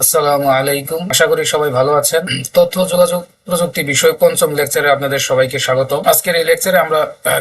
আসসালামু আলাইকুম। আশা করি সবাই ভালো আছেন। তথ্য যোগাযোগ প্রযুক্তি বিষয় পঞ্চম লেকচারে আপনাদের সবাইকে স্বাগত আজকের এই লেকচারে আমরা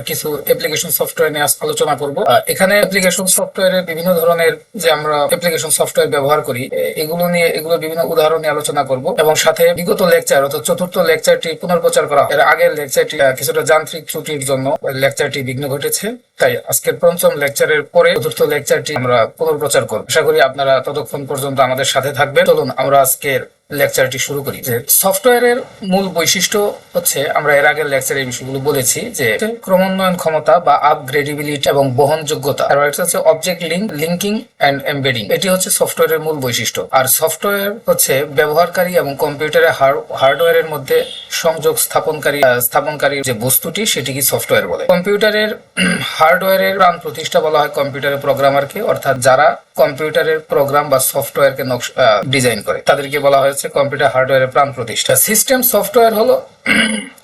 কিছু অ্যাপ্লিকেশন সফটওয়্যার নিয়ে আলোচনা করব। এখানে অ্যাপ্লিকেশন সফটওয়্যারের বিভিন্ন ধরনের যে আমরা অ্যাপ্লিকেশন সফটওয়্যার ব্যবহার করি এগুলো নিয়ে এগুলো বিভিন্ন উদাহরণ নিয়ে আলোচনা করব এবং সাথে বিগত লেকচার অর্থাৎ চতুর্থ লেকচারটি পুনর্প্রচার করা। এর আগের লেকচারটি কিছুটা যান্ত্রিক ত্রুটির জন্য লেকচারটি বিঘ্ন ঘটেছে। তাই আজকের পঞ্চম লেকচারের পরে চতুর্থ লেকচারটি আমরা পুনর্প্রচার করব। আশা করি আপনারা ততক্ষণ পর্যন্ত আমাদের সাথে থাকবেন। চলুন আমরা আজকের লেকচারটি শুরু করি। যে সফটওয়্যারের মূল বৈশিষ্ট্য হচ্ছে, আমরা এর আগের লেকচারে এই বিষয়গুলো বলেছি, যে ক্রমোন্নয়ন ক্ষমতা বা আপগ্রেডিবিলিটি এবং বহনযোগ্যতা। আর এটা হচ্ছে object link linking and embedding এটি হচ্ছে সফটওয়্যারের মূল বৈশিষ্ট্য। আর সফটওয়্যার হচ্ছে ব্যবহারকারী এবং কম্পিউটারের হার্ডওয়্যারের মধ্যে সংযোগ স্থাপনকারী স্থাপনকারী যে বস্তুটি, সেটিকে সফটওয়্যার বলে। কম্পিউটারের হার্ডওয়্যারের প্রাণ প্রতিষ্ঠা বলা হয় কম্পিউটারের প্রোগ্রামারকে অর্থাৎ যারা কম্পিউটারের প্রোগ্রাম বা সফটওয়্যারকে নকশ ডিজাইন করে। তাদেরকে বলা হয়েছে কম্পিউটার হার্ডওয়্যারের প্রাণ প্রতিষ্ঠা সিস্টেম সফটওয়্যার হলো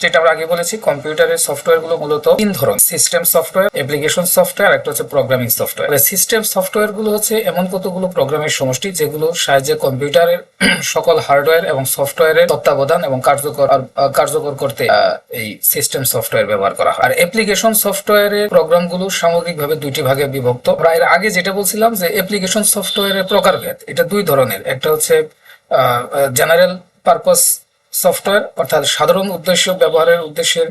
যেটা আমরা আগে বলেছি, কম্পিউটারের সফটওয়্যারগুলো মূলত তিন ধরন। সিস্টেম সফটওয়্যার, অ্যাপ্লিকেশন সফটওয়্যার একটা হচ্ছে প্রোগ্রামিং সফটওয়্যার। সিস্টেম সফটওয়্যারগুলো হচ্ছে এমন কতগুলো প্রোগ্রামের সমষ্টি যেগুলো সাহায্যে কম্পিউটারের সকল হার্ডওয়্যার এবং সফটওয়্যারের তত্ত্বাবধান এবং কার্যকর কার্যকর করতে এই সিস্টেম সফটওয়্যার ব্যবহার করা হয়। আর অ্যাপ্লিকেশন সফটওয়্যারের প্রোগ্রামগুলো সামগ্রিকভাবে দুইটি ভাগে বিভক্ত। আমরা এর আগে যেটা বলছিলাম যে অ্যাপ্লিকেশন সফটওয়্যারের প্রকারভেদ, এটা দুই ধরনের। একটা হচ্ছে জেনারেল পারপাস সফটওয়্যার অর্থাৎ সাধারণ উদ্দেশ্য ব্যবহারের উদ্দেশ্যের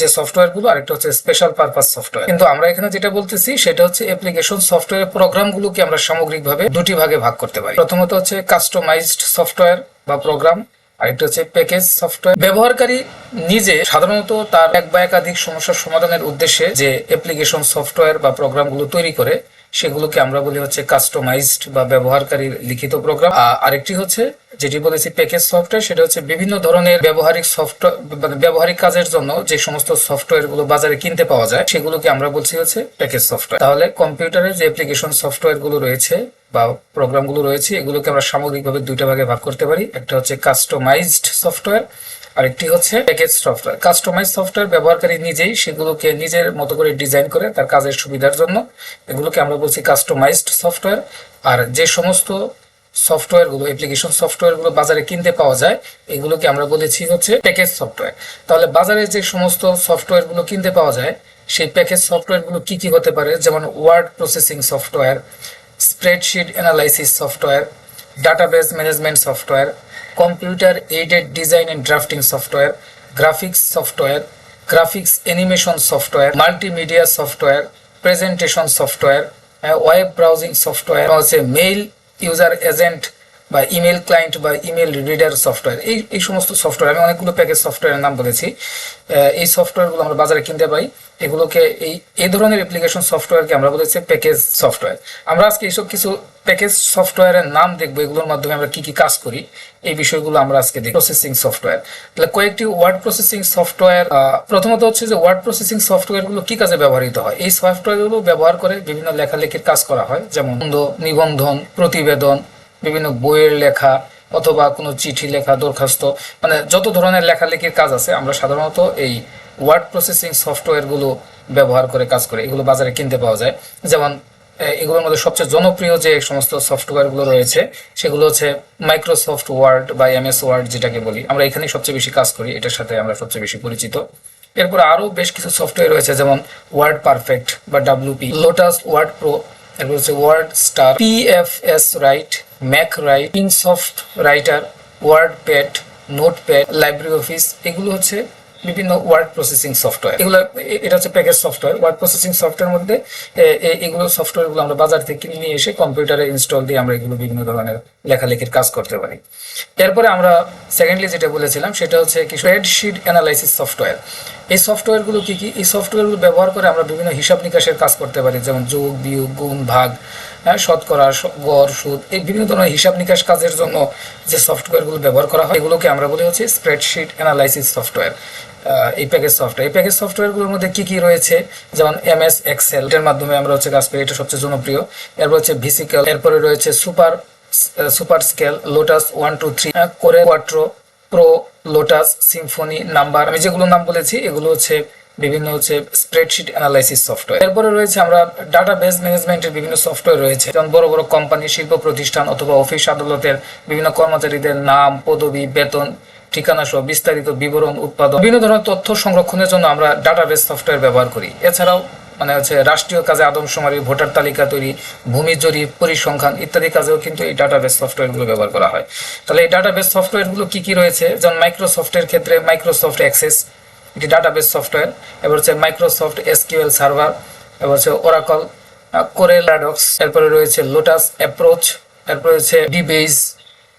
যে সফটওয়্যারগুলো আরেকটা হচ্ছে স্পেশাল পারপাস সফটওয়্যার কিন্তু আমরা এখানে যেটা বলতেছি, সেটা হচ্ছে অ্যাপ্লিকেশন সফটওয়্যার প্রোগ্রামগুলোকে আমরা সামগ্রিকভাবে দুটি ভাগে ভাগ করতে পারি। প্রথমত হচ্ছে কাস্টমাইজড সফটওয়্যার বা প্রোগ্রাম আরেকটা হচ্ছে প্যাকেজ সফটওয়্যার ব্যবহারকারী নিজে সাধারণত তার এক বা একাধিক সমস্যার সমাধানের উদ্দেশ্যে যে অ্যাপ্লিকেশন সফটওয়্যার বা প্রোগ্রামগুলো তৈরি করে, সেগুলোকে আমরা বলি হচ্ছে কাস্টমাইজড বা ব্যবহারকারীর লিখিত প্রোগ্রাম আরেকটি হচ্ছে যেটি বলেছি প্যাকেজ সফটওয়্যার সেটা হচ্ছে বিভিন্ন ধরনের ব্যবহারিক সফটওয়্যার ব্যবহারিক কাজের জন্য যে সমস্ত সফটওয়্যারগুলো বাজারে কিনতে পাওয়া যায়, সেগুলোকে আমরা বলছি হচ্ছে প্যাকেজ সফটওয়্যার তাহলে কম্পিউটারে যে অ্যাপ্লিকেশন সফটওয়্যারগুলো রয়েছে বা প্রোগ্রামগুলো রয়েছে, এগুলোকে আমরা সামগ্রিকভাবে দুইটা ভাগে ভাগ করতে পারি। একটা হচ্ছে কাস্টমাইজড সফটওয়্যার আরেকটি হচ্ছে প্যাকেজ সফটওয়্যার কাস্টমাইজ সফটওয়্যার ব্যবহারকারী নিজেই সেগুলোকে নিজের মতো করে ডিজাইন করে তার কাজের সুবিধার জন্য এগুলোকে আমরা বলছি কাস্টমাইজড সফটওয়্যার আর যে সমস্ত সফটওয়্যারগুলো অ্যাপ্লিকেশন সফটওয়্যারগুলো বাজারে কিনতে পাওয়া যায়, এগুলোকে আমরা বলেছি হচ্ছে প্যাকেজ সফটওয়্যার তাহলে বাজারে যে সমস্ত সফটওয়্যারগুলো কিনতে পাওয়া যায়, সেই প্যাকেজ সফটওয়্যারগুলো কি কি হতে পারে? যেমন word processing software spreadsheet analysis software database management software computer aided design and drafting software graphics software graphics animation software multimedia software presentation software web browsing software হচ্ছে মেইল ইউজার এজেন্ট বা email client বা email reader software এই এই সমস্ত software আমি অনেকগুলো package সফটওয়্যারের নাম বলেছি। এই সফটওয়্যারগুলো আমরা বাজারে কিনতে পাই। এগুলোকে এই এই ধরনের অ্যাপ্লিকেশন সফটওয়্যারকে আমরা বলেছি প্যাকেজ সফটওয়্যার আমরা আজকে এইসব কিছু প্যাকেজ সফটওয়্যারের নাম দেখব, এগুলোর মাধ্যমে আমরা কি কি কাজ করি, এই বিষয়গুলো আমরা আজকে দেখব। প্রসেসিং সফটওয়্যার তাহলে কয়েকটি ওয়ার্ড প্রসেসিং সফটওয়্যার প্রথমত হচ্ছে যে ওয়ার্ড প্রসেসিং সফটওয়্যারগুলো কি কাজে ব্যবহৃত হয়? এই সফটওয়্যারগুলো ব্যবহার করে বিভিন্ন লেখালেখির কাজ করা হয়, যেমন নিবন্ধন, প্রতিবেদন, বিভিন্ন বইয়ের লেখা অথবা কোনো চিঠি লেখা, দরখাস্ত মানে যত ধরনের লেখালেখির কাজ আছে, আমরা সাধারণত এই ওয়ার্ড প্রসেসিং সফটওয়্যারগুলো ব্যবহার করে কাজ করে, এগুলো বাজারে কিনতে পাওয়া যায়। যেমন এগুলোর মধ্যে সবচেয়ে জনপ্রিয় যে সমস্ত সফটওয়্যারগুলো রয়েছে, সেগুলো হচ্ছে মাইক্রোসফট ওয়ার্ড বা এমএস ওয়ার্ড যেটাকে বলি। আমরা এখানেই সবচেয়ে বেশি কাজ করি, এটার সাথে আমরা সবচেয়ে বেশি পরিচিত। এরপর আরও বেশ কিছু সফটওয়্যার রয়েছে, যেমন ওয়ার্ড পারফেক্ট বা ডাব্লিউপি লোটাস ওয়ার্ড প্রো এরপর হচ্ছে Word Star PFS Write Mac Write Insoft Writer Word Pad Note Pad Libre Office এগুলো হচ্ছে বিভিন্ন ওয়ার্ড প্রসেসিং সফটওয়্যার এগুলো এটা হচ্ছে package software word processing software মধ্যে এগুলো সফটওয়্যারগুলো আমরা বাজার থেকে কিনে নিয়ে এসে কম্পিউটারে ইনস্টল দিয়ে আমরা এগুলো বিভিন্ন ধরনের লেখালেখির কাজ করতে পারি। এরপরে আমরা সেকেন্ডলি যেটা বলেছিলাম, সেটা হচ্ছে কি স্প্রেডশিট অ্যানালাইসিস সফটওয়্যার এই সফটওয়্যারগুলো কি কি? এই সফটওয়্যারগুলো ব্যবহার করে আমরা বিভিন্ন হিসাব নিকাশের কাজ করতে পারি, যেমন যোগ, বিয়োগ, গুণ, ভাগ। হ্যাঁ শতকরা গড়, সুদ, এই বিভিন্ন ধরনের হিসাব নিকাশ কাজের জন্য যে সফটওয়্যারগুলো ব্যবহার করা হয়, এগুলোকে আমরা বলি হচ্ছে স্প্রেডশিট অ্যানালাইসিস সফটওয়্যার এই প্যাকেজ সফটওয়্যার। এই প্যাকেজ সফটওয়্যারগুলোর মধ্যে কী কী রয়েছে? যেমন এমএস, এক্সেল, এর মাধ্যমে আমরা হচ্ছে কাজ করি, এটা সবচেয়ে জনপ্রিয়। এরপর হচ্ছে ভিসিক্যাল এরপরে রয়েছে super super scale, Lotus one, two, three করে Quattro Pro, Lotus, Symphony, Numbers, আমি যেগুলো নাম বলেছি, এগুলো হচ্ছে বিভিন্ন হচ্ছে স্প্রেডশিট অ্যানালাইসিস সফটওয়্যার এরপরে রয়েছে আমরা ডাটা বেস ম্যানেজমেন্টের বিভিন্ন সফটওয়্যার রয়েছে। যেমন বড় বড় কোম্পানি শিল্প প্রতিষ্ঠান অথবা অফিস আদালতের বিভিন্ন কর্মচারীদের নাম, পদবি, বেতন, ঠিকানা সহ বিস্তারিত বিবরণ, উৎপাদন, বিভিন্ন ধরনের তথ্য সংরক্ষণের জন্য আমরা ডাটাবেস সফটওয়্যার ব্যবহার করি। এছাড়াও মানে হচ্ছে রাষ্ট্রীয় কাজে আদমশুমারি ভোটার তালিকা তৈরি, ভূমি জরিপ, পরিসংখ্যান ইত্যাদি কাজেও কিন্তু এই ডাটাবেস সফটওয়্যারগুলো ব্যবহার করা হয়। তাহলে এই ডাটাবেস সফটওয়্যারগুলো কি কি রয়েছে? যেমন মাইক্রোসফটের ক্ষেত্রে মাইক্রোসফট অ্যাক্সেস এটি ডাটাবেস সফটওয়্যার, এবার হচ্ছে মাইক্রোসফট এসকিউএল সার্ভার এবার হচ্ছে ওরাকল কোরেলাডক্স এরপরে রয়েছে লোটাস অ্যাপ্রোচ এরপরে হচ্ছে ডিবেজ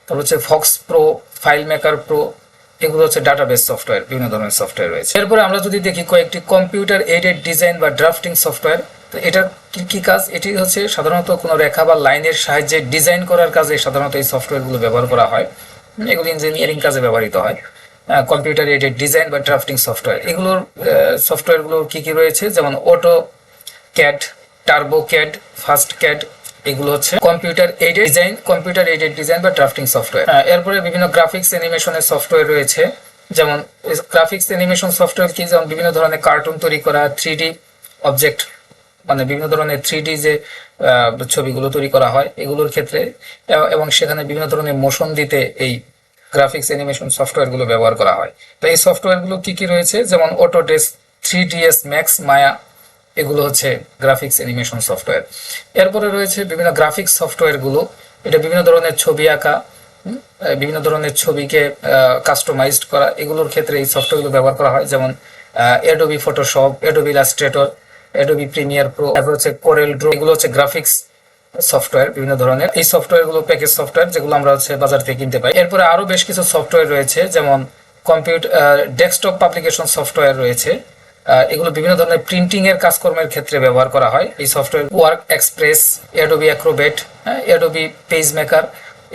তারপর হচ্ছে Fox Pro File Maker Pro এগুলো হচ্ছে ডাটাবেস সফটওয়্যার, বিভিন্ন ধরনের সফটওয়্যার রয়েছে। এরপরে আমরা যদি দেখি কয়েকটি কম্পিউটার এইডেড ডিজাইন বা ড্রাফটিং সফটওয়্যার তো এটার কি কি কাজ? এটি হচ্ছে সাধারণত কোনো রেখা বা লাইনের সাহায্যে ডিজাইন করার কাজে সাধারণত এই সফটওয়্যারগুলো ব্যবহার করা হয়। এগুলো ইঞ্জিনিয়ারিং কাজে ব্যবহৃত হয়। কম্পিউটার এডেড ডিজাইন বা ড্রাফটিং সফটওয়্যার এগুলোর সফটওয়্যারগুলোর কি কি রয়েছে? যেমন Auto CAD Turbo CAD Fast CAD এগুলো হচ্ছে computer aided design computer aided design বা ড্রাফটিং সফটওয়্যার এরপরে বিভিন্ন গ্রাফিক্স অ্যানিমেশনের সফটওয়্যার রয়েছে। যেমন গ্রাফিক্স অ্যানিমেশন সফটওয়্যার কি? যেমন বিভিন্ন ধরনের কার্টুন তৈরি করা থ্রি ডি অবজেক্ট মানে বিভিন্ন ধরনের থ্রি ডি যে ছবিগুলো তৈরি করা হয়, এগুলোর ক্ষেত্রে, এবং সেখানে বিভিন্ন ধরনের মোশন দিতে এই গ্রাফিক্স অ্যানিমেশন সফটওয়্যারগুলো ব্যবহার করা হয়। তো এই সফটওয়্যারগুলো কি কি রয়েছে? যেমন Autodesk three DS Max Maya এগুলো হচ্ছে গ্রাফিক্স অ্যানিমেশন সফটওয়্যার এরপরে রয়েছে বিভিন্ন গ্রাফিক্স সফটওয়্যারগুলো এটা বিভিন্ন ধরনের ছবি আঁকা বিভিন্ন ধরনের ছবিকে কাস্টমাইজড করা। এগুলোর ক্ষেত্রে এই সফটওয়্যারগুলো ব্যবহার করা হয়। যেমন Adobe Photoshop Adobe Illustrator Adobe Premiere Pro তারপর হচ্ছে কোরেল ড্রো এগুলো হচ্ছে গ্রাফিক্স সফটওয়্যার বিভিন্ন ধরনের। এই সফটওয়্যারগুলো প্যাকেজ সফটওয়্যার যেগুলো আমরা হচ্ছে বাজার থেকে কিনতে পাই। এরপরে আরও বেশ কিছু সফটওয়্যার রয়েছে, যেমন কম্পিউটার ডেস্কটপ পাবলিকেশন সফটওয়্যার রয়েছে। এগুলো বিভিন্ন ধরনের প্রিন্টিং এর কাজকর্মের ক্ষেত্রে ব্যবহার করা হয়। এই software Quark Express Adobe Acrobat Adobe Page Maker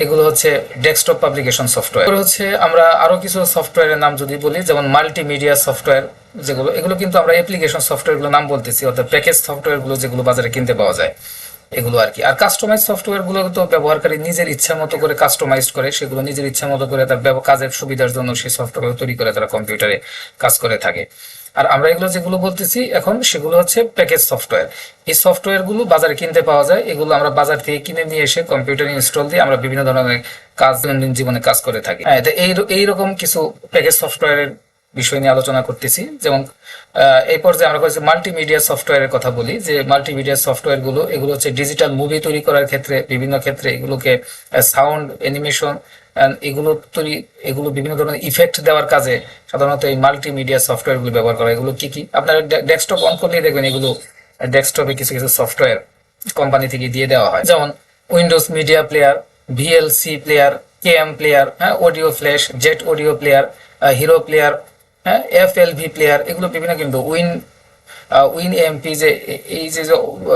এগুলো হচ্ছে ডেস্কটপ পাবলিকেশন সফটওয়্যার হচ্ছে আমরা আরও কিছু সফটওয়্যারের নাম যদি বলি, যেমন মাল্টিমিডিয়া সফটওয়্যার যেগুলো, এগুলো কিন্তু আমরা অ্যাপ্লিকেশন সফটওয়্যারগুলো নাম বলতেছি, অর্থাৎ প্যাকেজ সফটওয়্যারগুলো যেগুলো বাজারে কিনতে পাওয়া যায়। এগুলো আর কি। আর কাস্টমাইজ সফটওয়্যারগুলো তো ব্যবহারকারী নিজের ইচ্ছা মতো করে কাস্টমাইজ করে, সেগুলো নিজের ইচ্ছা মতো করে তার কাজের সুবিধার জন্য সেই সফটওয়্যার তৈরি করে তারা কম্পিউটারে কাজ করে থাকে। আর আমরা এগুলো যেগুলো বলতেছি এখন, সেগুলো হচ্ছে প্যাকেজ সফটওয়্যার এই সফটওয়্যারগুলো বাজারে কিনতে পাওয়া যায়, এগুলো আমরা বাজার থেকে কিনে নিয়ে এসে কম্পিউটারে ইনস্টল দিয়ে আমরা বিভিন্ন ধরনের কাজ দৈনন্দিন জীবনে কাজ করে থাকি। হ্যাঁ এই এইরকম কিছু প্যাকেজ সফটওয়্যারের বিষয় নিয়ে আলোচনা করতেছি। যেমন এই পর্যায়ে আমরা হচ্ছে মাল্টিমিডিয়া সফটওয়্যারের কথা বলি। যে মাল্টিমিডিয়া সফটওয়্যারগুলো এগুলো হচ্ছে ডিজিটাল মুভি তৈরি করার ক্ষেত্রে, বিভিন্ন ক্ষেত্রে এগুলোকে সাউন্ড অ্যানিমেশন এগুলো তৈরি, এগুলো বিভিন্ন ধরনের ইফেক্ট দেওয়ার কাজে সাধারণত এই মাল্টিমিডিয়া সফটওয়্যারগুলো ব্যবহার করা। এগুলো কি কি? আপনারা ডেস্কটপ অন করলেই দেখবেন এগুলো ডেস্কটপে কিছু কিছু সফটওয়্যার কোম্পানি থেকে দিয়ে দেওয়া হয়। যেমন Windows Media Player VLC player KM player হ্যাঁ audio flash jet audio player hero player হ্যাঁ এফ এল ভি প্লেয়ার এগুলো বিভিন্ন কিন্তু উইন উইন এমপি যে, এই যে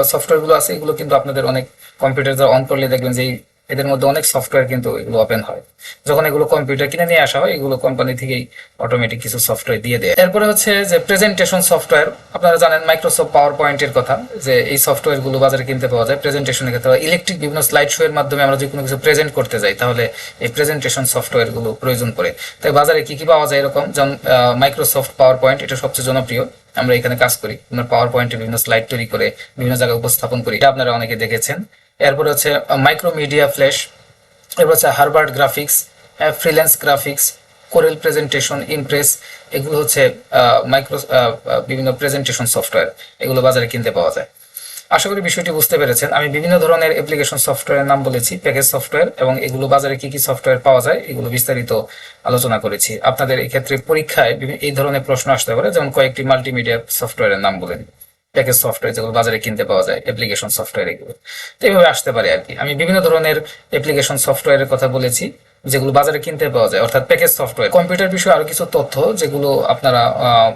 সফটওয়্যারগুলো আছে, এগুলো কিন্তু আপনাদের অনেক কম্পিউটার অন করলে দেখবেন যে এই- এদের মধ্যে অনেক সফটওয়্যার কিন্তু এগুলো ওপেন হয়। যখন এগুলো কম্পিউটার কিনে নিয়ে আসা হয়, এগুলো কোম্পানি থেকেই অটোমেটিক কিছু সফটওয়্যার দিয়ে দেয়। এরপরে হচ্ছে যে প্রেজেন্টেশন সফটওয়্যার আপনারা জানেন মাইক্রোসফট পাওয়ার পয়েন্টের কথা, যে এই সফটওয়্যারগুলো বাজারে কিনতে পাওয়া যায় প্রেজেন্টেশনের ক্ষেত্রে। ইলেকট্রিক বিভিন্ন স্লাইড শো এর মাধ্যমে আমরা যদি কোনো কিছু প্রেজেন্ট করতে যাই, তাহলে এই প্রেজেন্টেশন সফটওয়্যারগুলো প্রয়োজন পড়ে। তাই বাজারে কি কি পাওয়া যায় এরকম? যেমন মাইক্রোসফট পাওয়ার পয়েন্ট এটা সবচেয়ে জনপ্রিয়। আমরা এখানে কাজ করি। আমরা পাওয়ার পয়েন্টে বিভিন্ন স্লাইড তৈরি করে বিভিন্ন জায়গায় উপস্থাপন করি। এটা আপনারা অনেকে দেখেছেন। এরপরে হচ্ছে মাইক্রোমিডিয়া ফ্ল্যাশ এরপর হচ্ছে Harvard Graphics Freelance Graphics Corel Presentation Impress এগুলো হচ্ছে মাইক্রো বিভিন্ন প্রেজেন্টেশন সফটওয়্যার এগুলো বাজারে কিনতে পাওয়া যায়। আশা করি বিষয়টি বুঝতে পেরেছেন। আমি বিভিন্ন ধরনের অ্যাপ্লিকেশন সফটওয়্যারের নাম বলেছি প্যাকেজ সফটওয়্যার এবং এগুলো বাজারে কি কি সফটওয়্যার পাওয়া যায়, এগুলো বিস্তারিত আলোচনা করেছি। আপনাদের এক্ষেত্রে পরীক্ষায় এই ধরনের প্রশ্ন আসতে পারে, যেমন কয়েকটি মাল্টিমিডিয়া সফটওয়্যারের নাম বলেন প্যাকেজ সফটওয়্যার যেগুলো বাজারে কিনতে পাওয়া যায় অ্যাপ্লিকেশন সফটওয়্যার এগুলো। তো এইভাবে আসতে পারে আর কি। আমি বিভিন্ন ধরনের অ্যাপ্লিকেশন সফটওয়্যারের কথা বলেছি, যেগুলো বাজারে কিনতে পাওয়া যায়, অর্থাৎ প্যাকেজ সফটওয়্যার কম্পিউটার বিষয়ে আরও কিছু তথ্য যেগুলো আপনারা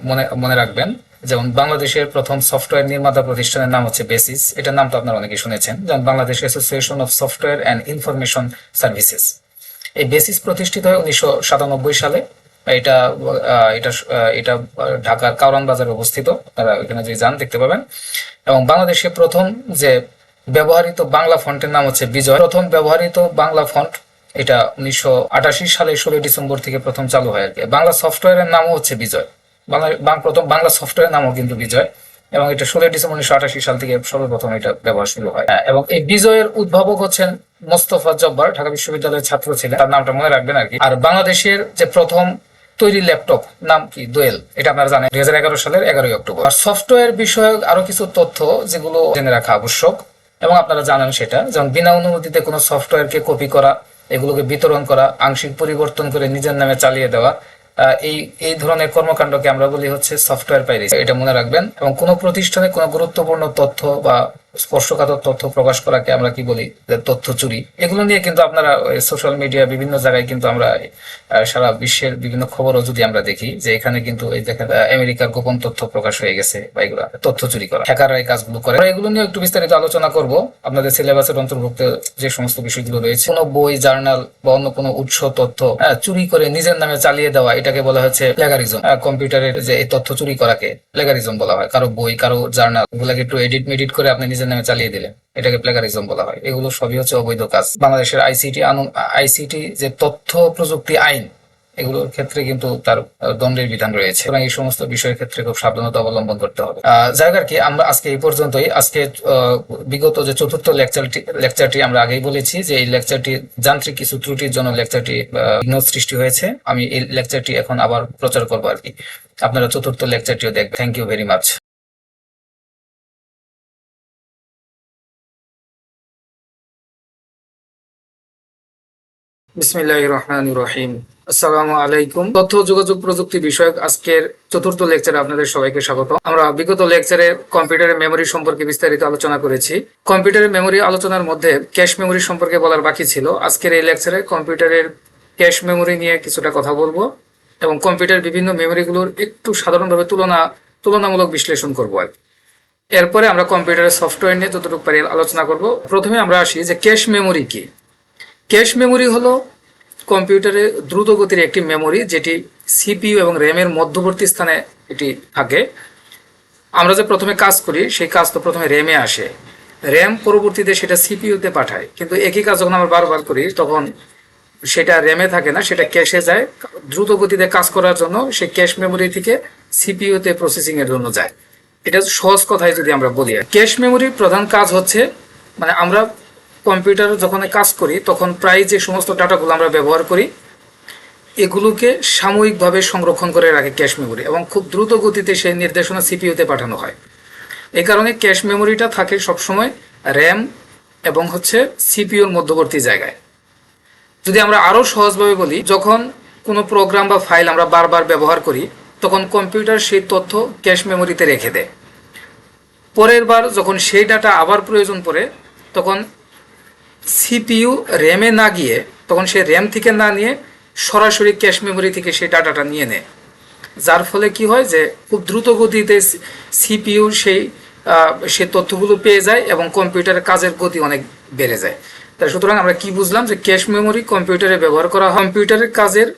মনে মনে রাখবেন। যেমন বাংলাদেশের প্রথম সফটওয়্যার নির্মাতা প্রতিষ্ঠানের নাম হচ্ছে বেসিস এটার নাম তো আপনারা অনেকে শুনেছেন। যেমন Bangladesh Association of Software and Information Services এই বেসিস প্রতিষ্ঠিত হয় উনিশশো সাতানব্বই সালে। এটা এটা এটা ঢাকার কাউরান বাজারে অবস্থিত। আপনারা এখানে যদি যান দেখতে পাবেন। এবং বাংলাদেশে প্রথম যে ব্যবহৃত বাংলা ফন্টের নাম হচ্ছে বিজয়। প্রথম ব্যবহৃত বাংলা ফন্ট এটা উনিশশো আটাশি সালে ষোলোই ডিসেম্বর থেকে প্রথম চালু হয় আর কি। বাংলা সফটওয়্যারের নামও হচ্ছে বিজয়। বাংলা প্রথম বাংলা সফটওয়্যার নামও কিন্তু বিজয়। এবং এটা ষোলোই ডিসেম্বর উনিশশো আটাশি সাল থেকে সর্বপ্রথম এটা ব্যবহার শুরু হয়। হ্যাঁ, এবং এই বিজয়ের উদ্ভাবক হচ্ছেন মোস্তফা জব্বার। ঢাকা বিশ্ববিদ্যালয়ের ছাত্র ছিলেন। তার নামটা মনে রাখবেন আর কি। আর বাংলাদেশের যে প্রথম তৈরি ল্যাপটপ নাম কি? দোয়েল। এটা আপনারা জানেন, দুই হাজার এগারো সালের এগারোই অক্টোবর। আর সফটওয়্যার বিষয়ক আরও কিছু তথ্য যেগুলো জেনে রাখা আবশ্যক, এবং আপনারা জানেন সেটা, যেমন বিনা অনুমতিতে কোনো সফটওয়্যারকে কপি করা, এগুলোকে বিতরণ করা, আংশিক পরিবর্তন করে নিজের নামে চালিয়ে দেওয়া এই এই ধরনের কর্মকাণ্ডকে আমরা বলি হচ্ছে সফটওয়্যার পাইরেসি। এটা মনে রাখবেন, এবং কোনো প্রতিষ্ঠানে কোনো গুরুত্বপূর্ণ তথ্য বা স্পর্শকাতর তথ্য প্রকাশ করাকে আমরা কি বলি? তথ্য চুরি। এগুলো নিয়ে কিন্তু আপনারা সোশ্যাল মিডিয়া বিভিন্ন জায়গায় কিন্তু আমরা সারা বিশ্বের বিভিন্ন খবরও যদি আমরা দেখি, যে এখানে কিন্তু এই দেখেন আমেরিকার গোপন তথ্য প্রকাশ হয়ে গেছে বা এগুলো তথ্য চুরি করা। হ্যাকাররা এই কাজগুলো করে। এগুলো নিয়ে একটু বিস্তারিত আলোচনা করব। আপনাদের সিলেবাসের অন্তর্ভুক্ত যে সমস্ত বিষয়গুলো রয়েছে, কোনো বই জার্নাল বা অন্য কোনো উৎস তথ্য চুরি করে নিজের নামে চালিয়ে দেওয়া, এটাকে বলা হচ্ছে লেগারিজম কম্পিউটারের যে তথ্য চুরি করাকে লেগারিজম বলা হয়। কারও বই, কারও জার্নাল এগুলোকে একটু এডিট মেডিট করে আপনি নিজের নামে চালিয়ে দিলেন এটাকে প্লেগারিজম বলা হয়। এগুলো সবই হচ্ছে অবৈধ কাজ। বাংলাদেশের আইসিটি আইসিটি যে তথ্য প্রযুক্তি আইন, এগুলোর ক্ষেত্রে কিন্তু তার দণ্ডের বিধান রয়েছে। সুতরাং এই সমস্ত বিষয়ের ক্ষেত্রে খুব সাবধানতা অবলম্বন করতে হবে। হোক কি, আমরা আজকে এই পর্যন্তই। আজকে বিগত যে চতুর্থ লেকচারটি লেকচারটি আমরা আগেই বলেছি যে এই লেকচারটি যান্ত্রিক কিছু ত্রুটির জন্য লেকচারটি বিঘ্ন সৃষ্টি হয়েছে। আমি এই লেকচারটি এখন আবার প্রচার করব আর কি। আপনারা চতুর্থ লেকচারটিও দেখবেন। থ্যাংক ইউ ভেরি মাচ বিসমিল্লাহ রহমান রহিম আসসালামু আলাইকুম। তথ্য যোগাযোগ প্রযুক্তি বিষয়ক আজকের চতুর্থ লেকচারে আপনাদের সবাইকে স্বাগত। আমরা বিগত লেকচারে কম্পিউটারের মেমরি সম্পর্কে বিস্তারিত আলোচনা করেছি। মেমরি আলোচনার মধ্যে ক্যাশ মেমরি সম্পর্কে বলার বাকি ছিল। আজকের এই লেকচারে কম্পিউটারের ক্যাশ মেমরি নিয়ে কিছুটা কথা বলব এবং কম্পিউটার বিভিন্ন মেমরিগুলোর একটু সাধারণভাবে তুলনা, তুলনামূলক বিশ্লেষণ করব আর এরপরে আমরা কম্পিউটারের সফটওয়্যার নিয়ে যতটুকু পারি আলোচনা করব। প্রথমে আমরা আসি যে ক্যাশ মেমরি কি। ক্যাশ মেমরি হলো কম্পিউটারে দ্রুত গতির একটি মেমরি যেটি সিপিইউ এবং র্যামের মধ্যবর্তী স্থানে এটি থাকে। আমরা যে প্রথমে কাজ করি, সেই কাজ তো প্রথমে র্যামে আসে। র্যাম পরবর্তীতে সেটা সিপিইউতে পাঠায়। কিন্তু একই কাজ যখন আমরা বারবার করি, তখন সেটা র্যামে থাকে না, সেটা ক্যাশে যায়। দ্রুত গতিতে কাজ করার জন্য সেই ক্যাশ মেমরি থেকে সিপিইউতে প্রসেসিং এর জন্য যায়। এটা সহজ কথায় যদি আমরা বলি। ক্যাশ মেমরির প্রধান কাজ হচ্ছে মানে আমরা কম্পিউটার যখন কাজ করি, তখন প্রায় যে সমস্ত ডাটাগুলো আমরা ব্যবহার করি, এগুলোকে সাময়িকভাবে সংরক্ষণ করে রাখে ক্যাশ মেমরি এবং খুব দ্রুত গতিতে সেই নির্দেশনা সিপিইউতে পাঠানো হয়। এই কারণে ক্যাশ মেমরিটা থাকে সবসময় র্যাম এবং হচ্ছে সিপিইউর মধ্যবর্তী জায়গায়। যদি আমরা আরও সহজভাবে বলি, যখন কোনো প্রোগ্রাম বা ফাইল আমরা বারবার ব্যবহার করি, তখন কম্পিউটার সেই তথ্য ক্যাশ মেমরিতে রেখে দেয়। পরের বার যখন সেই ডাটা আবার প্রয়োজন পড়ে, তখন সিপিইউ র্যামে না গিয়ে, তখন সে র্যাম থেকে না নিয়ে সরাসরি ক্যাশ মেমোরি থেকে সেই ডাটাটা নিয়ে নেয়। যার ফলে কি হয় যে, খুব দ্রুত গতিতে সিপিইউ সেই সে তথ্যগুলো পেয়ে যায় এবং কম্পিউটারের কাজের গতি অনেক বেড়ে যায়। তাই সুতরাং আমরা কি বুঝলাম যে, ক্যাশ মেমোরি কম্পিউটারে ব্যবহার করা কম্পিউটারের কাজের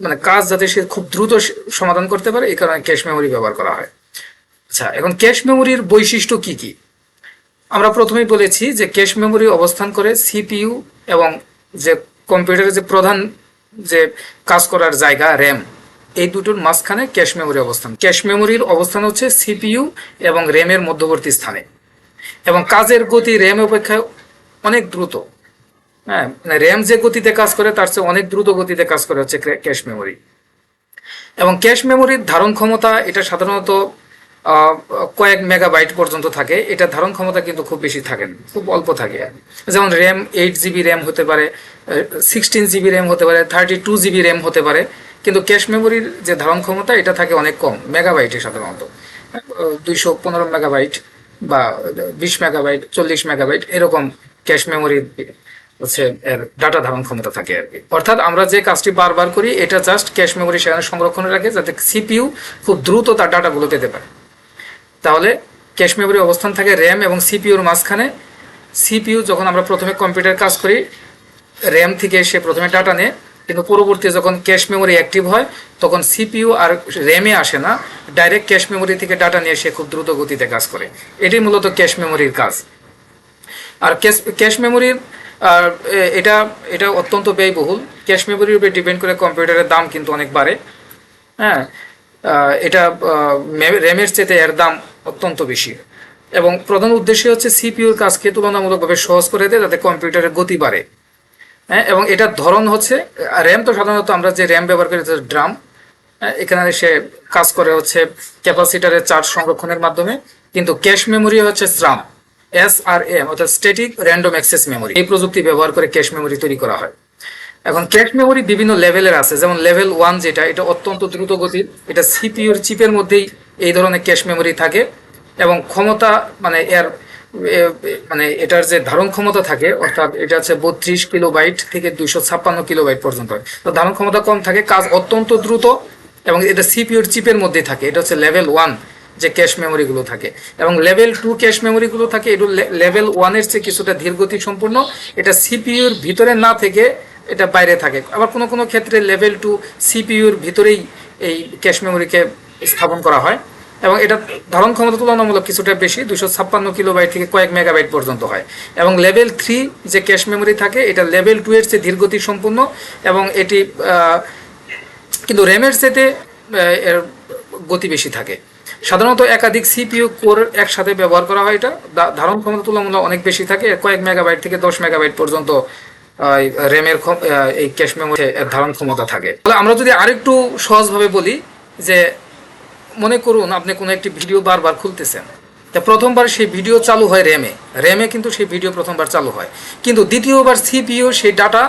মানে কাজ যাতে সে খুব দ্রুত সমাধান করতে পারে, এই কারণে ক্যাশ মেমোরি ব্যবহার করা হয়। আচ্ছা এখন ক্যাশ মেমোরির বৈশিষ্ট্য কি কি? আমরা প্রথমেই বলেছি যে ক্যাশ মেমোরি অবস্থান করে সিপিইউ এবং যে কম্পিউটারের যে প্রধান যে কাজ করার জায়গা, র্যাম, এই দুটোর মাঝখানে ক্যাশ মেমোরি অবস্থান। ক্যাশ মেমোরির অবস্থান হচ্ছে সিপিইউ এবং র্যামের মধ্যবর্তী স্থানে। এবং কাজের গতি র্যাম অপেক্ষায় অনেক দ্রুত। হ্যাঁ মানে র্যাম যে গতিতে কাজ করে, তার চেয়ে অনেক দ্রুত গতিতে কাজ করে হচ্ছে ক্যাশ মেমরি। এবং ক্যাশ মেমোরির ধারণ ক্ষমতা, এটা সাধারণত কয়েক মেগাবাইট পর্যন্ত থাকে। এটা ধারণ ক্ষমতা কিন্তু খুব বেশি থাকে না, খুব অল্প থাকে। যেমন র্যাম এইট জিবি র্যাম হতে পারে সিক্সটিন জিবি র্যাম হতে পারে থার্টি টু জিবি র্যাম হতে পারে। কিন্তু ক্যাশ মেমোরির যে ধারণ ক্ষমতা, এটা থাকে অনেক কম মেগাবাইটে সাধারণত। দুইশো পনেরো মেগাবাইট বা বিশ মেগাবাইট চল্লিশ মেগাবাইট এরকম ক্যাশ মেমোরির হচ্ছে এর ডাটা ধারণ ক্ষমতা থাকে আর কি। অর্থাৎ আমরা যে কাজটি বারবার করি, এটা জাস্ট ক্যাশ মেমোরি সেখানে সংরক্ষণে রাখে যাতে সিপিইউ খুব দ্রুত তার ডাটাগুলো পেতে পারে। তাহলে ক্যাশ মেমোরি অবস্থান থাকে র্যাম এবং সিপিইউর মাঝখানে। সিপিইউ যখন আমরা প্রথমে কম্পিউটার কাজ করি র্যাম থেকে সে প্রথমে ডাটা নেয়, কিন্তু পরবর্তী যখন ক্যাশ মেমোরি অ্যাক্টিভ হয়, তখন সিপিইউ আর র্যামে আসে না। ডাইরেক্ট ক্যাশ মেমোরি থেকে ডাটা নিয়ে সে খুব দ্রুত গতিতে কাজ করে। এটি মূলত ক্যাশ মেমোরির কাজ। আর ক্যাশ ক্যাশ মেমোরির আর এটা এটা অত্যন্ত ব্যয়বহুল। ক্যাশ মেমোরির উপরে ডিপেন্ড করে কম্পিউটারের দাম কিন্তু অনেক বাড়ে। হ্যাঁ এটা র্যামের চেতে এর দাম অত্যন্ত বেশি। এবং প্রধান উদ্দেশ্য হচ্ছে সিপিউর কাজকে তুলনামূলকভাবে সহজ করে দেয়, যাতে কম্পিউটারের গতি বাড়ে। হ্যাঁ এবং এটার ধরন হচ্ছে র্যাম তো সাধারণত আমরা যে র্যাম ব্যবহার করি ড্রাম। এখানে সে কাজ করে হচ্ছে ক্যাপাসিটারের চার্জ সংরক্ষণের মাধ্যমে, কিন্তু ক্যাশ মেমোরি হচ্ছে স্রাম, এস আর এম, অর্থাৎ স্ট্যাটিক র্যান্ডম অ্যাক্সেস মেমোরি। এই প্রযুক্তি ব্যবহার করে ক্যাশ মেমোরি তৈরি করা হয়। এখন ক্যাশ মেমোরি বিভিন্ন লেভেলের আছে। যেমন লেভেল ওয়ান যেটা, এটা অত্যন্ত দ্রুত গতির। এটা সিপিইউর চিপের মধ্যেই এই ধরনের ক্যাশ মেমোরি থাকে। এবং ক্ষমতা মানে এর মানে এটার যে ধারণ ক্ষমতা থাকে, অর্থাৎ এটা হচ্ছে বত্রিশ কিলোবাইট থেকে দুইশো ছাপ্পান্ন কিলোবাইট পর্যন্ত। তো ধারণ ক্ষমতা কম থাকে, কাজ অত্যন্ত দ্রুত এবং এটা সিপিউর চিপের মধ্যেই থাকে। এটা হচ্ছে লেভেল ওয়ান যে ক্যাশ মেমোরিগুলো থাকে। এবং লেভেল টু ক্যাশ মেমোরিগুলো থাকে এটা লেভেল ওয়ানের চেয়ে কিছুটা ধীরগতি সম্পূর্ণ এটা সিপিউর ভিতরে না থেকে এটা বাইরে থাকে। আবার কোনো কোনো ক্ষেত্রে লেভেল টু সিপিইউর ভিতরেই এই ক্যাশ মেমোরিকে স্থাপন করা হয়। এবং এটা ধারণ ক্ষমতা তুলনামূলক কিছুটা বেশি, দুশো ছাপ্পান্ন কিলোবাইট থেকে কয়েক মেগাবাইট পর্যন্ত হয়। এবং লেভেল থ্রি যে ক্যাশ মেমোরি থাকে, এটা লেভেল টু এর চেয়ে ধীরগতি সম্পূর্ণ এবং এটি কিন্তু র্যামের চেতে এর গতি বেশি থাকে। সাধারণত একাধিক সিপিইউ কোর একসাথে ব্যবহার করা হয় এটা। ধারণ ক্ষমতা তুলনামূলক অনেক বেশি থাকে, কয়েক মেগাবাইট থেকে দশ মেগাবাইট পর্যন্ত র্যামের এই ক্যাশ মেমোরি ধারণ ক্ষমতা থাকে। তাহলে আমরা যদি আরেকটু সহজভাবে বলি যে, মনে করুন আপনি কোনো একটি ভিডিও বারবার খুলতেছেন। তা প্রথমবার সেই ভিডিও চালু হয় র্যামে র্যামে কিন্তু সেই ভিডিও প্রথমবার চালু হয়। কিন্তু দ্বিতীয়বার সিপিও সেই ডাটা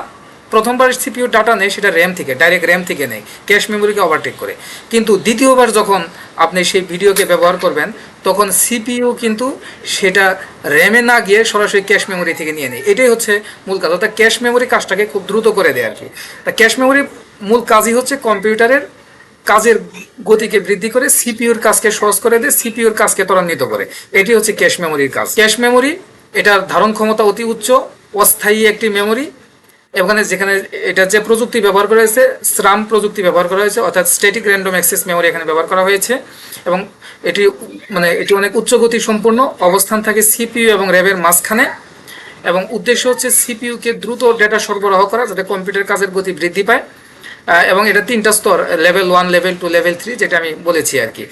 প্রথমবার সিপিইউ ডাটা নেয়, সেটা র্যাম থেকে ডাইরেক্ট র্যাম থেকে নেয় ক্যাশ মেমোরিকে ওভারটেক করে। কিন্তু দ্বিতীয়বার যখন আপনি সেই ভিডিওকে ব্যবহার করবেন, তখন সিপিইউ কিন্তু সেটা র্যামে না গিয়ে সরাসরি ক্যাশ মেমোরি থেকে নিয়ে নেয়। এটাই হচ্ছে মূল কাজ। অর্থাৎ ক্যাশ মেমোরি কাজটাকে খুব দ্রুত করে দেয় আর কি। তা ক্যাশ মেমোরির মূল কাজই হচ্ছে কম্পিউটারের কাজের গতিকে বৃদ্ধি করে সিপিউর কাজকে সহজ করে দেয় সিপিইউর কাজকে ত্বরান্বিত করে। এটি হচ্ছে ক্যাশ মেমোরির কাজ। ক্যাশ মেমোরি এটার ধারণ ক্ষমতা অতি উচ্চ, অস্থায়ী একটি মেমোরি এখানে যেখানে এটা যে প্রযুক্তি ব্যবহার করা হয়েছে স্রাম প্রযুক্তি ব্যবহার করা হয়েছে, অর্থাৎ স্টেটিক র্যান্ডম অ্যাক্সেস মেমোরি এখানে ব্যবহার করা হয়েছে এবং এটি মানে এটি অনেক উচ্চ গতি সম্পূর্ণ অবস্থান থাকে সিপিইউ এবং র্যাবের মাঝখানে এবং উদ্দেশ্য হচ্ছে সিপিইউকে দ্রুত ডেটা সরবরাহ করা যাতে কম্পিউটার কাজের গতি বৃদ্ধি পায়। এবং এটা তিনটা স্তর level one level two level three যেটা আমি বলেছি আর কি।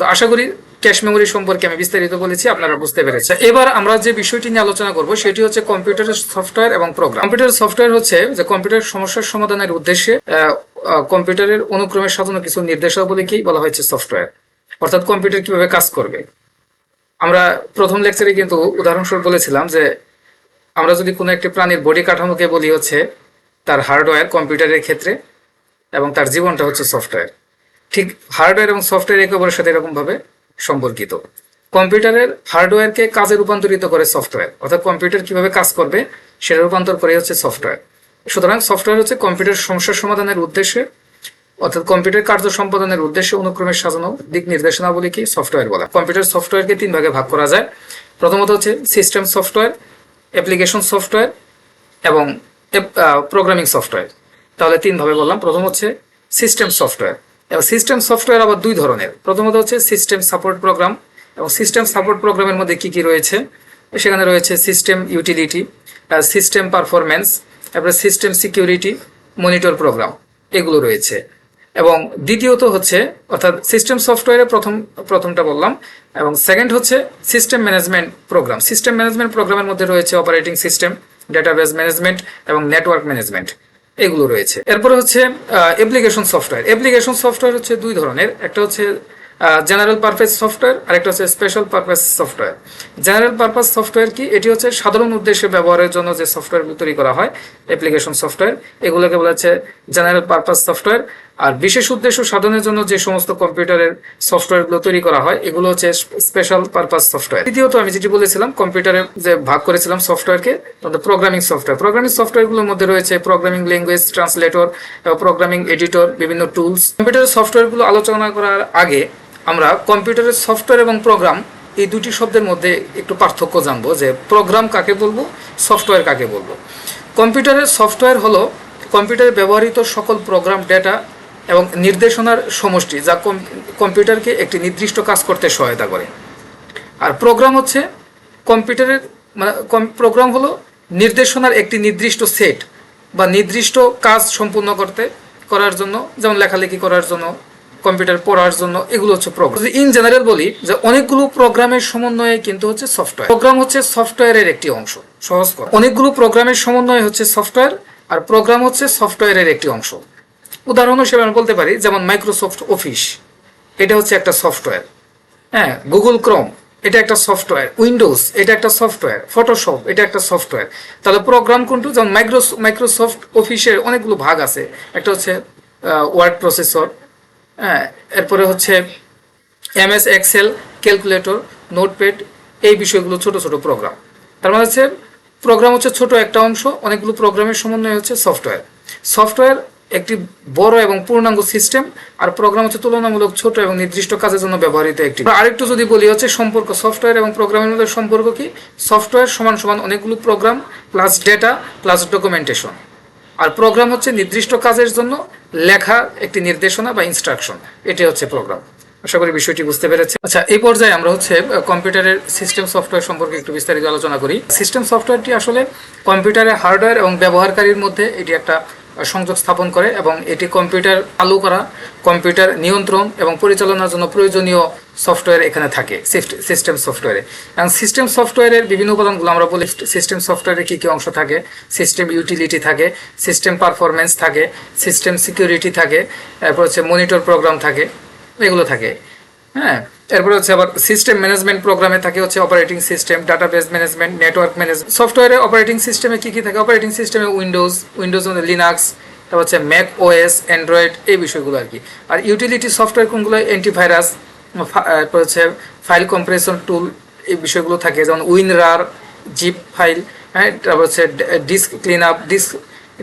তো আশা করি ক্যাশ মেমোরি সম্পর্কে আমি বিস্তারিত বলেছি, আপনারা বুঝতে পেরেছেন। এবার আমরা যে বিষয়টি নিয়ে আলোচনা করব, সেটি হচ্ছে কম্পিউটারের সফটওয়্যার এবং প্রোগ্রাম কম্পিউটার সফটওয়্যার হচ্ছে যে কম্পিউটার সমস্যার সমাধানের উদ্দেশ্যে কম্পিউটারের অনুক্রমে সাজানো কিছু নির্দেশাবলীকেই বলা হয়েছে সফটওয়্যার অর্থাৎ কম্পিউটার কীভাবে কাজ করবে। আমরা প্রথম লেকচারে কিন্তু উদাহরণস্বরূপ বলেছিলাম যে, আমরা যদি কোনো একটি প্রাণীর বডি কাঠামোকে বলি হচ্ছে, তার হার্ডওয়্যার কম্পিউটারের ক্ষেত্রে এবং তার জীবনটা হচ্ছে সফটওয়্যার। ঠিক হার্ডওয়্যার এবং সফটওয়্যার একে অপরের সাথে এরকমভাবে সম্পর্কিত। কম্পিউটারের হার্ডওয়্যারকে কাজে রূপান্তরিত করে সফটওয়্যার অর্থাৎ কম্পিউটার কীভাবে কাজ করবে সেটা রূপান্তর করে হচ্ছে সফটওয়্যার সুতরাং সফটওয়্যার হচ্ছে কম্পিউটার সমস্যার সমাধানের উদ্দেশ্যে, অর্থাৎ কম্পিউটার কার্য সম্পাদনের উদ্দেশ্যে অনুক্রমে সাজানো দিক নির্দেশনাবলীকে সফটওয়্যার বলা। কম্পিউটার সফটওয়্যারকে তিন ভাগে ভাগ করা যায়। প্রথমত হচ্ছে সিস্টেম সফটওয়্যার অ্যাপ্লিকেশন সফটওয়্যার এবং প্রোগ্রামিং সফটওয়্যার তাহলে তিন ভাবে বললাম। প্রথম হচ্ছে সিস্টেম সফটওয়্যার এবং সিস্টেম সফটওয়্যার আবার দুই ধরনের। প্রথমত হচ্ছে সিস্টেম সাপোর্ট প্রোগ্রাম এবং সিস্টেম সাপোর্ট প্রোগ্রামের মধ্যে কি কি রয়েছে? সেখানে রয়েছে সিস্টেম ইউটিলিটি সিস্টেম পারফরমেন্স তারপরে সিস্টেম সিকিউরিটি মনিটর প্রোগ্রাম এগুলো রয়েছে। এবং দ্বিতীয়ত হচ্ছে, অর্থাৎ সিস্টেম সফটওয়্যারে প্রথম, প্রথমটা বললাম। এবং সেকেন্ড হচ্ছে system management program system management প্রোগ্রামের মধ্যে রয়েছে অপারেটিং সিস্টেম ডাটাবেস ম্যানেজমেন্ট এবং নেটওয়ার্ক ম্যানেজমেন্ট এগুলো রয়েছে। এরপরে হচ্ছে অ্যাপ্লিকেশন সফটওয়্যার অ্যাপ্লিকেশন সফটওয়্যার হচ্ছে দুই ধরনের। একটা হচ্ছে জেনারেল পারপাস সফটওয়্যার আর একটা হচ্ছে special purpose software general purpose software কি? এটি হচ্ছে সাধারণ উদ্দেশ্যে ব্যবহারের জন্য যে সফটওয়্যারগুলো তৈরি করা হয় অ্যাপ্লিকেশন সফটওয়্যার এগুলোকে বলা হচ্ছে জেনারেল পারপাস সফটওয়্যার আর বিশেষ উদ্দেশ্য সাধনের জন্য যে সমস্ত কম্পিউটারের সফটওয়্যারগুলো তৈরি করা হয়, এগুলো হচ্ছে স্পেশাল পারপাস সফটওয়্যার দ্বিতীয়ত আমি যেটি বলেছিলাম, কম্পিউটারে যে ভাগ করেছিলাম সফটওয়্যারকে, তাদের প্রোগ্রামিং সফটওয়্যার প্রোগ্রামিং সফটওয়্যারগুলোর মধ্যে রয়েছে programming language translator programming editor বিভিন্ন টুলস কম্পিউটারের সফটওয়্যারগুলো আলোচনা করার আগে আমরা কম্পিউটারের সফটওয়্যার এবং প্রোগ্রাম এই দুটি শব্দের মধ্যে একটু পার্থক্য জানব, যে প্রোগ্রাম কাকে বলব সফটওয়্যার কাকে বলব। কম্পিউটারের সফটওয়্যার হলো কম্পিউটারে ব্যবহৃত সকল প্রোগ্রাম ডেটা এবং নির্দেশনার সমষ্টি যা কম- কম্পিউটারকে একটি নির্দিষ্ট কাজ করতে সহায়তা করে। আর প্রোগ্রাম হচ্ছে কম্পিউটারের মানে প্রোগ্রাম হলো নির্দেশনার একটি নির্দিষ্ট সেট বা নির্দিষ্ট কাজ সম্পূর্ণ করতে, করার জন্য, যেমন লেখালেখি করার জন্য, কম্পিউটার পড়ার জন্য, এগুলো হচ্ছে প্রোগ্রাম। ইন জেনারেল বলি যে অনেকগুলো প্রোগ্রামের সমন্বয়ে কিন্তু হচ্ছে সফটওয়্যার। প্রোগ্রাম হচ্ছে সফটওয়্যারের একটি অংশ, সহজ অনেকগুলো প্রোগ্রামের সমন্বয়ে হচ্ছে সফটওয়্যার, আর প্রোগ্রাম হচ্ছে সফটওয়্যারের একটি অংশ। উদাহরণ হিসেবে আমি বলতে পারি, যেমন মাইক্রোসফট অফিস এটা হচ্ছে একটা সফটওয়্যার হ্যাঁ গুগল ক্রম এটা একটা সফটওয়্যার উইন্ডোজ এটা একটা সফটওয়্যার ফটোশপ এটা একটা সফটওয়্যার তাহলে প্রোগ্রাম কোনটু? যেমন মাইক্রো মাইক্রোসফট অফিসের অনেকগুলো ভাগ আছে। একটা হচ্ছে ওয়ার্ড প্রসেসর হ্যাঁ এরপরে হচ্ছে এমএস এক্সেল ক্যালকুলেটর নোটপ্যাড এই বিষয়গুলো ছোট ছোট প্রোগ্রাম তার মানে হচ্ছে প্রোগ্রাম হচ্ছে ছোট একটা অংশ, অনেকগুলো প্রোগ্রামের সমন্বয় হচ্ছে সফটওয়্যার সফটওয়্যার একটি বড় এবং পূর্ণাঙ্গ সিস্টেম, আর প্রোগ্রাম হচ্ছে তুলনামূলক ছোট এবং নির্দিষ্ট কাজের জন্য ব্যবহৃত একটি। আরেকটু যদি বলি হচ্ছে সম্পর্ক, সফটওয়্যার এবং প্রোগ্রামের মধ্যে সম্পর্ক কি? সফটওয়্যার সমান সমান অনেকগুলো program plus data plus documentation আর প্রোগ্রাম হচ্ছে নির্দিষ্ট কাজের জন্য লেখা একটি নির্দেশনা বা ইনস্ট্রাকশন এটি হচ্ছে প্রোগ্রাম। আশা করি বিষয়টি বুঝতে পেরেছে আচ্ছা এই পর্যায়ে আমরা হচ্ছে কম্পিউটারের সিস্টেম সফটওয়্যার সম্পর্কে একটু বিস্তারিত আলোচনা করি। সিস্টেম সফটওয়্যারটি আসলে কম্পিউটারের হার্ডওয়্যার এবং ব্যবহারকারীর মধ্যে এটি একটা সংযোগ স্থাপন করে এবং এটি কম্পিউটার চালু করা, কম্পিউটার নিয়ন্ত্রণ এবং পরিচালনার জন্য প্রয়োজনীয় সফটওয়্যার এখানে থাকে সিস্টেম সফটওয়্যারে। এবং সিস্টেম সফটওয়্যারের বিভিন্ন উপাদানগুলো আমরা বলি, সিস্টেম সফটওয়্যারে কী কী অংশ থাকে, সিস্টেম ইউটিলিটি থাকে, সিস্টেম পারফরমেন্স থাকে, সিস্টেম সিকিউরিটি থাকে, তারপর হচ্ছে মনিটর প্রোগ্রাম থাকে, এগুলো থাকে। হ্যাঁ? এরপরে হচ্ছে আবার সিস্টেম ম্যানেজমেন্ট প্রোগ্রামে থাকে হচ্ছে operating system database management network management সফটওয়্যারে অপারেটিং সিস্টেমে কি কি থাকে? অপারেটিং সিস্টেমে উইন্ডোজ উইন্ডোজ মানে লিনাক্স তারপর হচ্ছে ম্যাক ওএস অ্যান্ড্রয়েড এই বিষয়গুলো আর কি। আর ইউটিলিটি সফটওয়্যার কোনগুলো? অ্যান্টিভাইরাস তারপর হচ্ছে ফাইল কম্প্রেশন টুল এই বিষয়গুলো থাকে, যেমন উইনরার জিপ ফাইল হ্যাঁ তারপর হচ্ছে disk clean up disk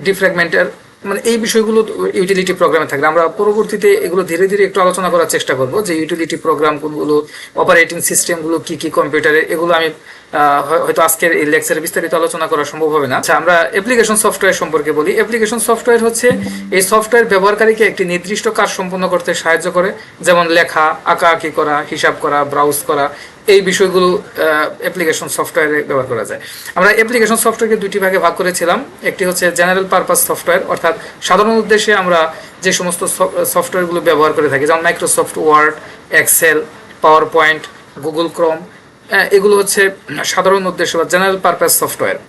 defragmenter মানে এই বিষয়গুলো ইউটিলিটি প্রোগ্রামে থাকবে। আমরা পরবর্তীতে এগুলো ধীরে ধীরে একটু আলোচনা করার চেষ্টা করব যে ইউটিলিটি প্রোগ্রাম কোনগুলো অপারেটিং সিস্টেমগুলো কি কি কম্পিউটারে এগুলো আমি হয়- হয়তো আজকের এই লেকচারে বিস্তারিত আলোচনা করা সম্ভব হবে না। আচ্ছা আমরা অ্যাপ্লিকেশন সফটওয়্যার সম্পর্কে বলি। অ্যাপ্লিকেশন সফটওয়্যার হচ্ছে এই সফটওয়্যার ব্যবহারকারীকে একটি নির্দিষ্ট কাজ সম্পন্ন করতে সাহায্য করে, যেমন লেখা আঁকাআঁকি করা, হিসাব করা ব্রাউজ করা এই বিষয়গুলো অ্যাপ্লিকেশন সফটওয়্যারে ব্যবহার করা যায়। আমরা অ্যাপ্লিকেশন সফটওয়্যারকে দুটি ভাগে ভাগ করেছিলাম। একটি হচ্ছে জেনারেল পারপাস সফটওয়্যার অর্থাৎ সাধারণ উদ্দেশ্যে আমরা যে সমস্ত সফটওয়্যারগুলো ব্যবহার করে থাকি, যেমন Microsoft Word Excel PowerPoint Google Chrome এগুলো হচ্ছে সাধারণ উদ্দেশ্য বা জেনারেল পারপাস সফটওয়্যার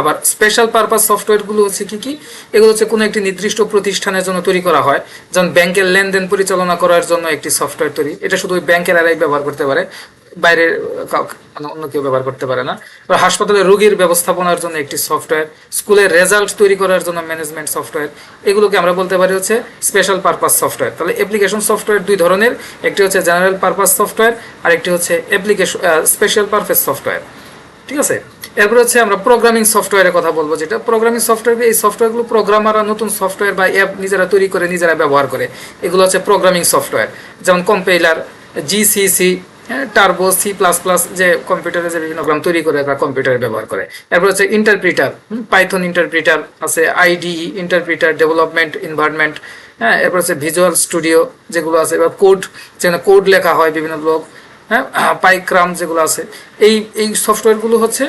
আবার স্পেশাল পারপাস সফটওয়্যারগুলো হচ্ছে কি কি? এগুলো হচ্ছে কোনো একটি নির্দিষ্ট প্রতিষ্ঠানের জন্য তৈরি করা হয়, যেমন ব্যাংকের লেনদেন পরিচালনা করার জন্য একটি সফটওয়্যার তৈরি। এটা শুধু ওই ব্যাংকের এরাই ব্যবহার করতে পারে। বাইরের অন্য কেউ ব্যবহার করতে পারে না। হাসপাতালে রোগীর ব্যবস্থাপনার জন্য একটি সফটওয়্যার স্কুলের রেজাল্ট তৈরি করার জন্য ম্যানেজমেন্ট সফটওয়্যার এগুলোকে আমরা বলতে পারি হচ্ছে স্পেশাল পারপাস সফটওয়্যার তাহলে অ্যাপ্লিকেশন সফটওয়্যার দুই ধরনের, একটি হচ্ছে জেনারেল পারপাস সফটওয়্যার আর একটি হচ্ছে অ্যাপ্লিকেশন স্পেশাল পারপাস সফটওয়্যার ঠিক আছে? এরপরে হচ্ছে আমরা প্রোগ্রামিং সফটওয়্যারের কথা বলব, যেটা প্রোগ্রামিং সফটওয়্যার এই সফটওয়্যারগুলো প্রোগ্রামাররা নতুন সফটওয়্যার বা অ্যাপ নিজেরা তৈরি করে, নিজেরা ব্যবহার করে। এগুলো হচ্ছে প্রোগ্রামিং সফটওয়্যার যেমন compiler GCC Turbo C plus plus যে কম্পিউটারে যে বিভিন্ন প্রোগ্রাম তৈরি করে তারা কম্পিউটারে ব্যবহার করে। এরপর হচ্ছে ইন্টারপ্রিটার পাইথন ইন্টারপ্রিটার আছে আইডি ইন্টারপ্রিটার ডেভেলপমেন্ট এনভায়রনমেন্ট হ্যাঁ এরপর হচ্ছে ভিজুয়াল স্টুডিও যেগুলো আছে এবার কোড যেখানে কোড লেখা হয় বিভিন্ন লোক হ্যাঁ পাইক্রাম যেগুলো আছে, এই এই সফটওয়্যারগুলো হচ্ছে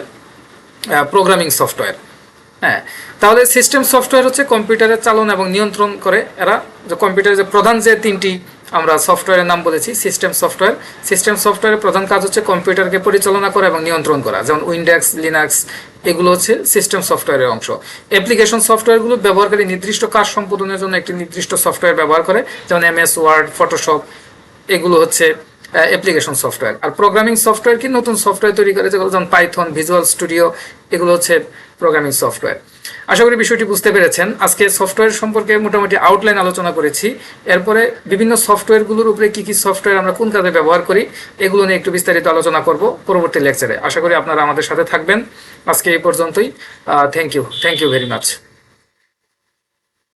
প্রোগ্রামিং সফটওয়্যার হ্যাঁ। তাহলে সিস্টেম সফটওয়্যার হচ্ছে কম্পিউটারের চালন এবং নিয়ন্ত্রণ করে এরা, যে কম্পিউটারের যে প্রধান যে তিনটি আমরা সফটওয়্যারের নাম বলেছি সিস্টেম সফটওয়্যার সিস্টেম সফটওয়্যারের প্রধান কাজ হচ্ছে কম্পিউটারকে পরিচালনা করা এবং নিয়ন্ত্রণ করা। যেমন উইন্ডেক্স লিনাক্স এগুলো হচ্ছে সিস্টেম সফটওয়্যারের অংশ। অ্যাপ্লিকেশন সফটওয়্যারগুলো ব্যবহারকারী নির্দিষ্ট কাজ সম্পাদনের জন্য একটি নির্দিষ্ট সফটওয়্যার ব্যবহার করে, যেমন এমএস ওয়ার্ড ফটোশপ এগুলো হচ্ছে অ্যাপ্লিকেশন সফটওয়্যার আর প্রোগ্রামিং সফটওয়্যার কি? নতুন সফটওয়্যার তৈরি করে যেগুলো যেমন পাইথন ভিজুয়াল স্টুডিও এগুলো হচ্ছে প্রোগ্রামিং সফটওয়্যার আশা করি বিষয়টি বুঝতে পেরেছেন। আজকে সফটওয়্যার সম্পর্কে মোটামুটি আউটলাইন আলোচনা করেছি। এরপরে বিভিন্ন সফটওয়্যারগুলোর উপরে কি কি সফটওয়্যার আমরা কোন কাজে ব্যবহার করি, এগুলো নিয়ে একটু বিস্তারিত আলোচনা করব পরবর্তী লেকচারে আশা করি আপনারা আমাদের সাথে থাকবেন। আজকে এই পর্যন্তই। Thank you thank you very much